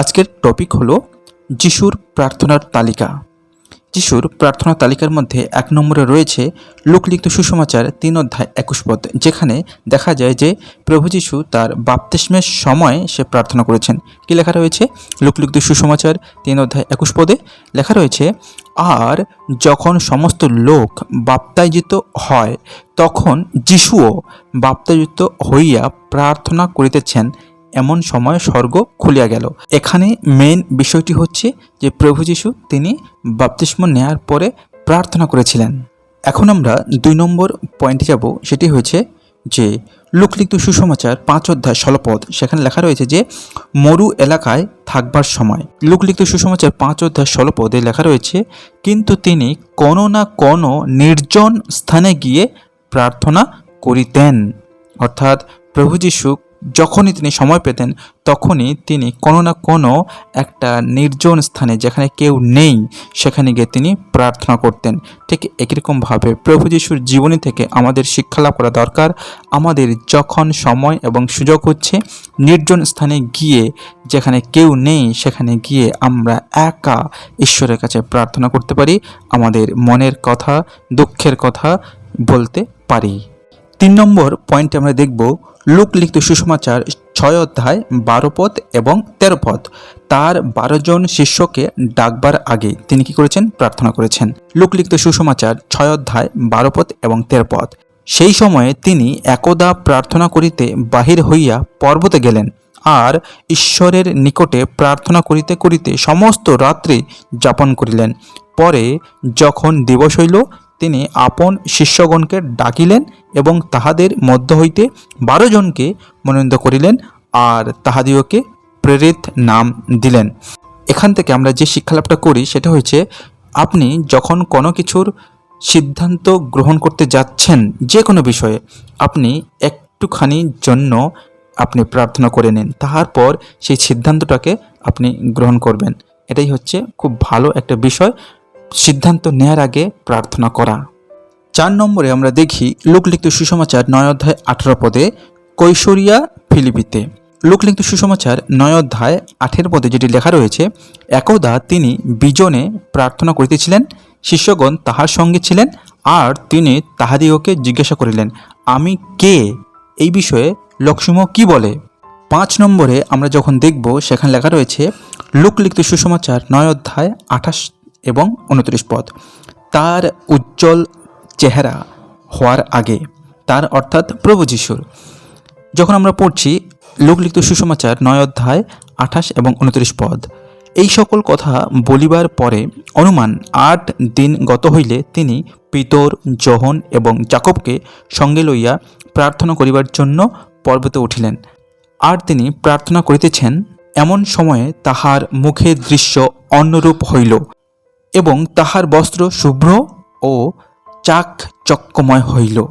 আজকের টপিক হলো যিশুর প্রার্থনার তালিকা। যিশুর প্রার্থনা তালিকার মধ্যে এক নম্বরে রয়েছে লোকলিখিত সুসমাচার তিন অধ্যায় একুশ পদ, যেখানে দেখা যায় যে প্রভু যিশু তার বাপ্তিস্মের সময় সে প্রার্থনা করেছেন। কি লেখা রয়েছে? লোকলিখিত সুসমাচার তিন অধ্যায় একুশ পদে লেখা রয়েছে, আর যখন সমস্ত লোক বাপ্তায়িত হয়, তখন যিশুও বাপ্তায়িত হইয়া প্রার্থনা করিতেছেন এমন সময় স্বর্গ খুলিয়া গেল। এখানে মেন বিষয়টি হচ্ছে যে প্রভু যিশু তিনি বাপতিস্ম নেয়ার পরে প্রার্থনা করেছিলেন। এখন আমরা দুই নম্বর পয়েন্টে যাব, সেটি হয়েছে যে লোকলিখিত সুসমাচার পাঁচ অধ্যায় ষোলপদ সেখানে লেখা রয়েছে যে মরু এলাকায় থাকবার সময়। লোকলিখিত সুসমাচার পাঁচ অধ্যায় ষোলপদে লেখা রয়েছে, কিন্তু তিনি কোনো না কোনো নির্জন স্থানে গিয়ে প্রার্থনা করিতেন। অর্থাৎ প্রভু যিশু যখনই তিনি সময় পেতেন, তখনই তিনি কোনো না কোনো একটা নির্জন স্থানে যেখানে কেউ নেই, সেখানে গিয়ে তিনি প্রার্থনা করতেন। ঠিক একই রকমভাবে প্রভু যিশুর জীবনী থেকে আমাদের শিক্ষা লাভ করা দরকার। আমাদের যখন সময় এবং সুযোগ হচ্ছে, নির্জন স্থানে গিয়ে যেখানে কেউ নেই, সেখানে গিয়ে আমরা একা ঈশ্বরের কাছে প্রার্থনা করতে পারি। আমাদের মনের কথা, দুঃখের কথা বলতে পারি। তিন নম্বর পয়েন্টে আমরা দেখব লোকলিখিত সুসমাচার ছয় অধ্যায় বারো পদ এবং তেরো পদ তার বারো জন শিষ্যকে ডাকবার আগে তিনি কি করেছেন? প্রার্থনা করেছেন। লোকলিখিত সুসমাচার ছয় অধ্যায় বারো পদ এবং তেরো পদ সেই সময়ে তিনি একদা প্রার্থনা করিতে বাহির হইয়া পর্বতে গেলেন আর ঈশ্বরের নিকটে প্রার্থনা করিতে করিতে সমস্ত রাত্রি যাপন করিলেন। পরে যখন দিবস হইল তিনি আপন শিষ্যগণকে ডাকিলেন এবং তাহাদের মধ্য হইতে বারো জনকে মনোনীত করিলেন আর তাহাদিওকে প্রেরিত নাম দিলেন। এখান থেকে আমরা যে শিক্ষালাভটা করি সেটা হচ্ছে আপনি যখন কোনো কিছুর সিদ্ধান্ত গ্রহণ করতে যাচ্ছেন যে কোনো বিষয়ে, আপনি একটুখানি জন্য আপনি প্রার্থনা করে নিন, তারপর সেই সিদ্ধান্তটাকে আপনি গ্রহণ করবেন। এটাই হচ্ছে খুব ভালো একটা বিষয়। সিদ্ধান্ত নেয়ার আগে প্রার্থনা করা। চার নম্বরে আমরা দেখি লোকলিখিত সুসমাচার নয় অধ্যায় আঠারো পদে, কৈশোরিয়া, ফিলিপিতে। লোকলিখিত সুসমাচার নয় অধ্যায় আঠের পদে যেটি লেখা রয়েছে, একদা তিনি বিজনে প্রার্থনা করিতেছিলেন, শিষ্যগণ তাহার সঙ্গে ছিলেন, আর তিনি তাহাদিওকে জিজ্ঞাসা করিলেন, আমি কে? এই বিষয়ে লক্ষ্মীম কি বলে? পাঁচ নম্বরে আমরা যখন দেখব, সেখানে লেখা রয়েছে, লোকলিখিত সুসমাচার নয় অধ্যায় আঠাশ এবং উনত্রিশ পদ। তার উজ্জ্বল চেহারা হওয়ার আগে, তার অর্থাৎ প্রভু যিশুর। যখন আমরা পড়ছি লোকলিখিত সুসমাচার নয় অধ্যায় আঠাশ এবং উনত্রিশ পদ, এই সকল কথা বলিবার পরে অনুমান আট দিন গত হইলে তিনি পিতর, জহন এবং জাকবকে সঙ্গে লইয়া প্রার্থনা করিবার জন্য পর্বতে উঠিলেন। আর তিনি প্রার্থনা করিতেছেন, এমন সময়ে তাহার মুখের দৃশ্য অন্যরূপ হইল। এবং তাহার বস্ত্র শুভ্র ও চাক চক্কময় হইল।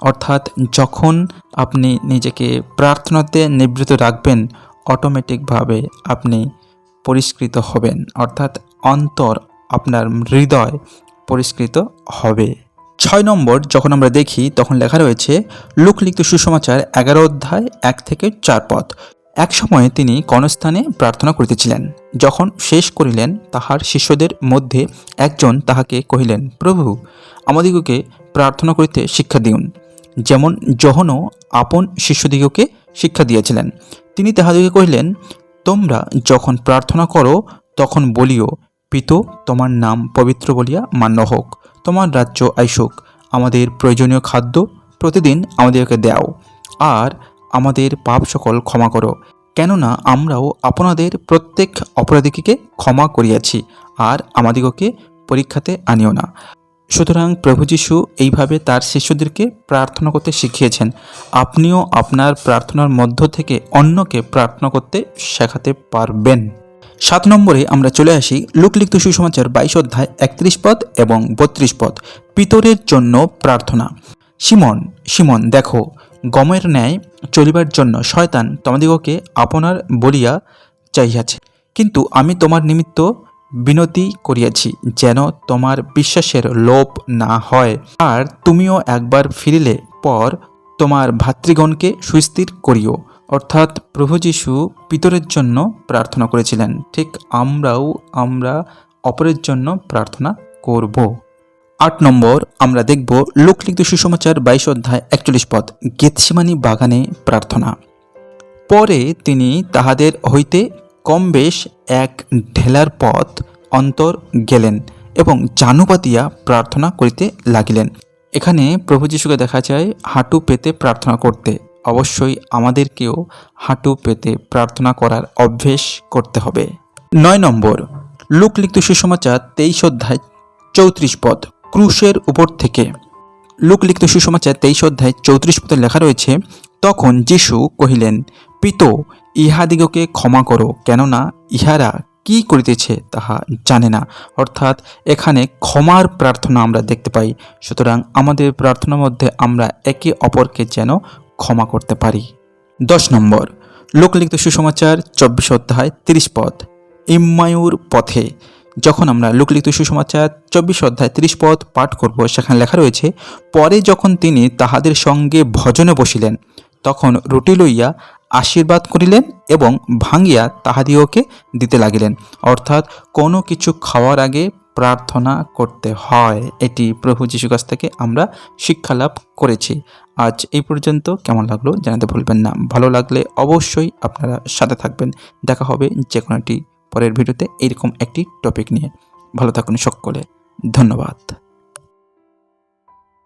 অর্থাৎ যখন আপনি নিজেকে প্রার্থনাতে নিবৃত রাখবেন অটোমেটিকভাবে আপনি পরিষ্কৃত হবেন। অর্থাৎ অন্তর আপনার হৃদয় পরিষ্কৃত হবে। ছয় নম্বর, যখন আমরা দেখি, তখন লেখা রয়েছে, লোকলিখিত সুসমাচার এগারো অধ্যায় এক থেকে চার পদ এক সময়ে তিনি কনস্থানে প্রার্থনা করিতেছিলেন। যখন শেষ করিলেন, তাহার শিষ্যদের মধ্যে একজন তাহাকে কহিলেন, প্রভু, আমাদিগকে প্রার্থনা করিতে শিক্ষা দিউন। যেমন জহনও আপন শিষ্যদিগকে শিক্ষা দিয়েছিলেন। তিনি তাহাদিগকে কহিলেন, তোমরা যখন প্রার্থনা করো, তখন বলিও, পিত, তোমার নাম পবিত্র বলিয়া মান্য হোক। তোমার রাজ্য আইসুক। আমাদের প্রয়োজনীয় খাদ্য প্রতিদিন আমাদেরকে দাও। আর আমাদের পাপ সকল ক্ষমা করো, কেননা আমরাও আপনাদের প্রত্যেক অপরাধীকে ক্ষমা করিয়াছি, আর আমাদিগকে পরীক্ষাতে আনিও না। সুতরাং প্রভু যিশু এইভাবে তার শিষ্যদেরকে প্রার্থনা করতে শিখিয়েছেন। আপনিও আপনার প্রার্থনার মধ্য থেকে অন্যকে প্রার্থনা করতে শেখাতে পারবেন। সাত নম্বরে আমরা চলে আসি লোকলিখিত সুসমাচার বাইশ অধ্যায় একত্রিশ পদ এবং বত্রিশ পদ। পিতরের জন্য প্রার্থনা। সিমন সিমন দেখো গমের ন্যায় চলিবার জন্য শয়তান তোমাদিগকে আপনার বলিয়া চাইয়াছে কিন্তু আমি তোমার নিমিত্ত বিনতি করিয়াছি, যেন তোমার বিশ্বাসের লোপ না হয়। আর তুমিও একবার ফিরিলে পর তোমার ভাতৃগণকে সুস্থির করিও। অর্থাৎ প্রভু যীশু পিতরের জন্য প্রার্থনা করেছিলেন। ঠিক আমরাও আমরা অপরের জন্য প্রার্থনা করব। আট নম্বর, আমরা দেখব লোকলিখিত সুসমাচার বাইশ অধ্যায় একচল্লিশ পদ, গেতসিমানি বাগানে প্রার্থনা। পরে তিনি তাহাদের হইতে কম বেশ এক ঢেলার পথ অন্তর গেলেন এবং জানুপাতিয়া প্রার্থনা করিতে লাগিলেন। এখানে প্রভু যিশুকে দেখা যায় হাঁটু পেতে প্রার্থনা করতে। অবশ্যই আমাদেরকেও হাঁটু পেতে প্রার্থনা করার অভ্যেস করতে হবে। নয় নম্বর, লোকলিখিত সুসমাচার তেইশ অধ্যায় চৌত্রিশ পদ ক্রুশের উপর থেকে। লোকলিখিত সুসমাচার তেইশ অধ্যায় চৌত্রিশ পদে লেখা রয়েছে, তখন যিশু কহিলেন, পিত, ইহাদিগকে ক্ষমা করো, কেননা ইহারা কি করিতেছে তাহা জানে না। অর্থাৎ এখানে ক্ষমার প্রার্থনা আমরা দেখতে পাই। সুতরাং আমাদের প্রার্থনার মধ্যে আমরা একে অপরকে যেন ক্ষমা করতে পারি। দশ নম্বর লোকলিখিত সুসমাচার চব্বিশ অধ্যায় তিরিশ পথ ইম্মায়ুর পথে যখন আমরা লোকলিখিত সুসমাচার চব্বিশ অধ্যায় তিরিশ পদ পাঠ করব, সেখানে লেখা রয়েছে, পরে যখন তিনি তাহাদের সঙ্গে ভজনে বসিলেন, তখন রুটি লইয়া আশীর্বাদ করিলেন এবং ভাঙ্গিয়া তাহাদিওকে দিতে লাগিলেন। অর্থাৎ কোনো কিছু খাওয়ার আগে প্রার্থনা করতে হয়। এটি প্রভু যীশু কাছ থেকে আমরা শিক্ষা লাভ করেছি। আজ এই পর্যন্ত। কেমন লাগল জানাতে ভুলবেন না। ভালো লাগলে অবশ্যই আপনারা সাথে থাকবেন। দেখা হবে যে কোনো একটি পরের ভিডিওতে এরকম একটি টপিক নিয়ে। ভালো থাকুন সকলে। ধন্যবাদ।